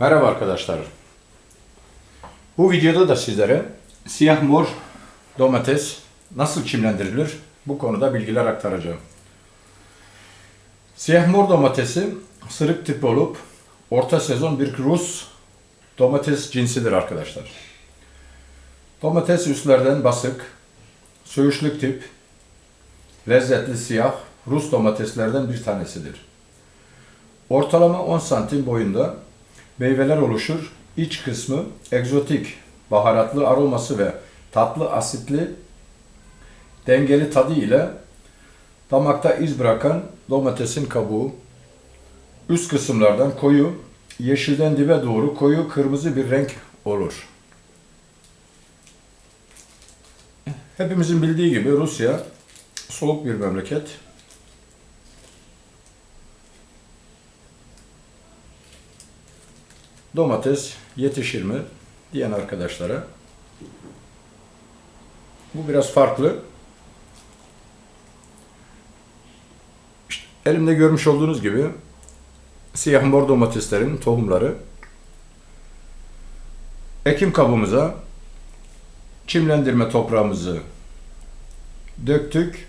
Merhaba arkadaşlar. Bu videoda da sizlere siyah mor domates nasıl çimlendirilir bu konuda bilgiler aktaracağım. Siyah mor domatesi sırık tip olup orta sezon bir Rus domates cinsidir arkadaşlar. Domates üstlerden basık, söğüşlük tip, lezzetli siyah Rus domateslerden bir tanesidir. Ortalama 10 santim boyunda meyveler oluşur. İç kısmı egzotik, baharatlı aroması ve tatlı asitli dengeli tadı ile damakta iz bırakan domatesin kabuğu. Üst kısımlardan koyu, yeşilden dibe doğru koyu kırmızı bir renk olur. Hepimizin bildiği gibi Rusya soğuk bir memleket. Domates yetişir mi diyen arkadaşlara bu biraz farklı. İşte elimde görmüş olduğunuz gibi siyah mor domateslerin tohumları ekim kabımıza çimlendirme toprağımızı döktük,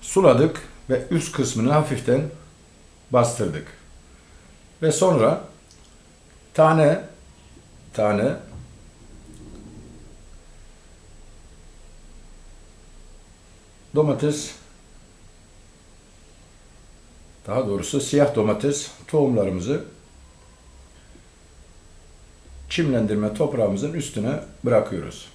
suladık ve üst kısmını hafiften bastırdık. Ve sonra tane. Tane. Domates. Daha doğrusu siyah domates tohumlarımızı çimlendirme toprağımızın üstüne bırakıyoruz.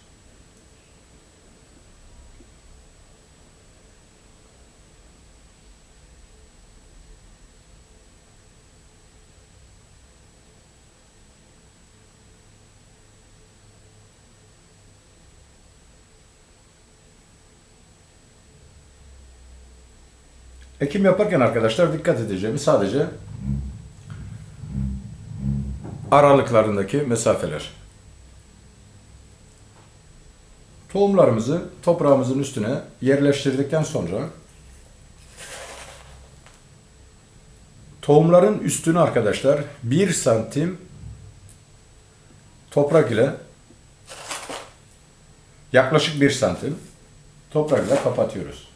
Ekim yaparken arkadaşlar dikkat edeceğimiz sadece aralıklarındaki mesafeler. Tohumlarımızı toprağımızın üstüne yerleştirdikten sonra tohumların üstünü arkadaşlar 1 santim toprak ile yaklaşık 1 santim toprak ile kapatıyoruz.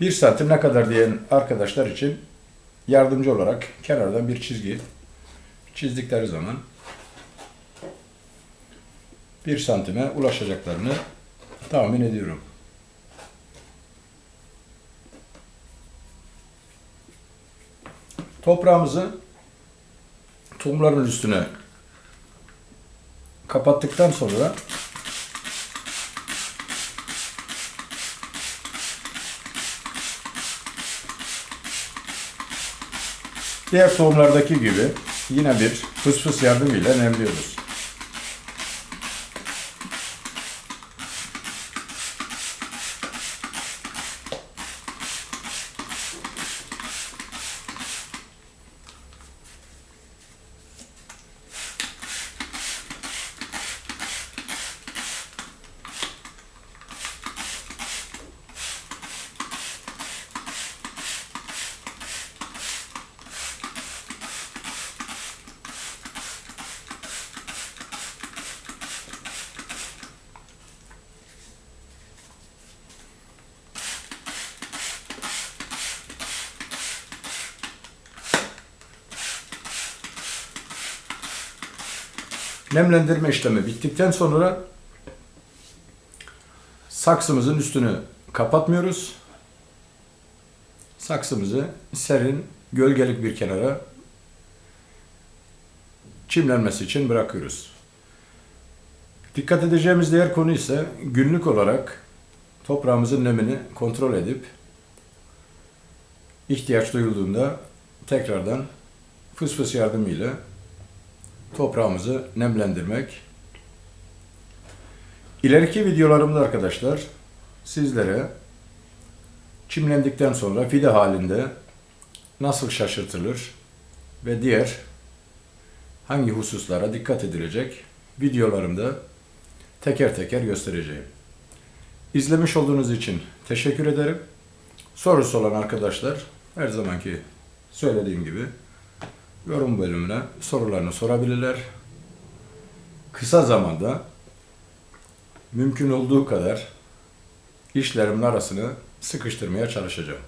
Bir santim ne kadar diyen arkadaşlar için yardımcı olarak kenardan bir çizgi çizdikleri zaman bir santime ulaşacaklarını tahmin ediyorum. Toprağımızı tohumların üstüne kapattıktan sonra Diğer tohumlardaki gibi yine bir fıs fıs yardımıyla nemliyoruz. Nemlendirme işlemi bittikten sonra saksımızın üstünü kapatmıyoruz. Saksımızı serin, gölgelik bir kenara çimlenmesi için bırakıyoruz. Dikkat edeceğimiz diğer konu ise günlük olarak toprağımızın nemini kontrol edip ihtiyaç duyulduğunda tekrardan fıs fıs yardımıyla toprağımızı nemlendirmek. İleriki videolarımda arkadaşlar sizlere çimlendikten sonra fide halinde nasıl şaşırtılır ve diğer hangi hususlara dikkat edilecek videolarımda teker teker göstereceğim. İzlemiş olduğunuz için teşekkür ederim. Sorusu olan arkadaşlar her zamanki söylediğim gibi yorum bölümüne sorularını sorabilirler. Kısa zamanda mümkün olduğu kadar işlerimin arasını sıkıştırmaya çalışacağım.